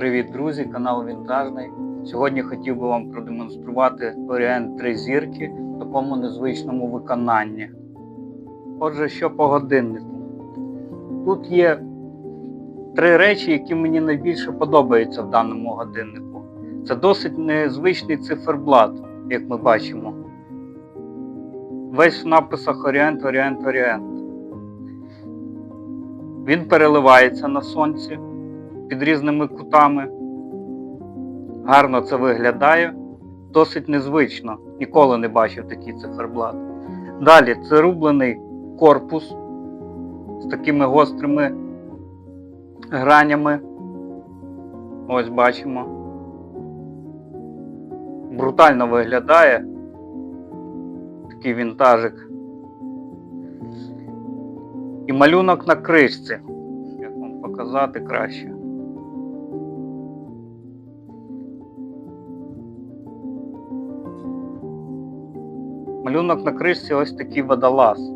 Привіт, друзі! Канал Вінтажний. Сьогодні хотів би вам продемонструвати Orient 3 зірки в такому незвичному виконанні. Отже, що по годиннику. Тут є три речі, які мені найбільше подобаються в даному годиннику. Це досить незвичний циферблат, як ми бачимо. Весь в написах Orient, Orient, Orient. Він переливається на сонці під різними кутами. Гарно це виглядає, досить незвично. Ніколи не бачив такий циферблат. Далі це рублений корпус з такими гострими гранями. Ось бачимо. Брутально виглядає такий вінтажик. І малюнок на кришці. Як вам показати краще? Малюнок на кришці ось такий водолаз.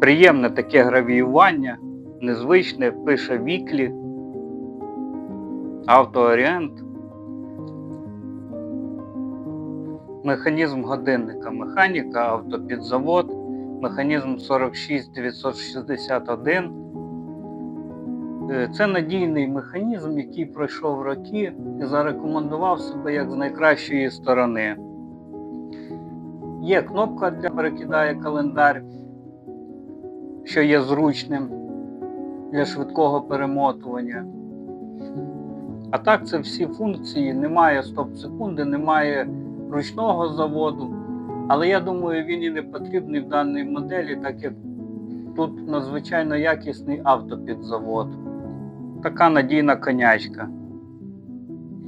Приємне таке гравіювання, незвичне, пише віклі, автоорієнт. Механізм годинника, механіка, автопідзавод, механізм 46961. Е, Це надійний механізм, який пройшов роки і зарекомендував себе як з найкращої сторони. Є кнопка для перекидає календар, що є зручним для швидкого перемотування. А так, це всі функції, немає стоп-секунди, немає ручного заводу. Але я думаю, він і не потрібний в даній моделі, так як тут надзвичайно якісний автопідзавод. Така надійна конячка.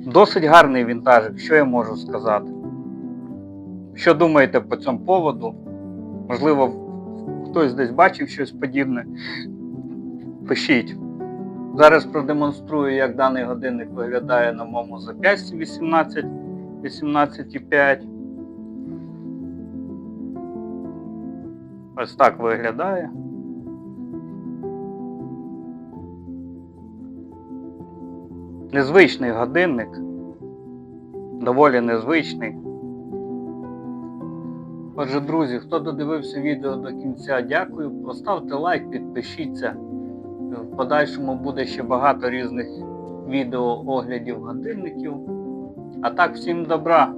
Досить гарний вінтажик, що я можу сказати. Що думаєте по цьому поводу? Можливо, хтось десь бачив щось подібне. Пишіть. Зараз продемонструю, як даний годинник виглядає на моєму зап'ясті 18 18,5. Ось так виглядає. Незвичний годинник. Доволі незвичний. Отже, друзі, хто додивився відео до кінця, дякую. Поставте лайк, підпишіться. В подальшому буде ще багато різних відео оглядів годинників. А так, всім добра!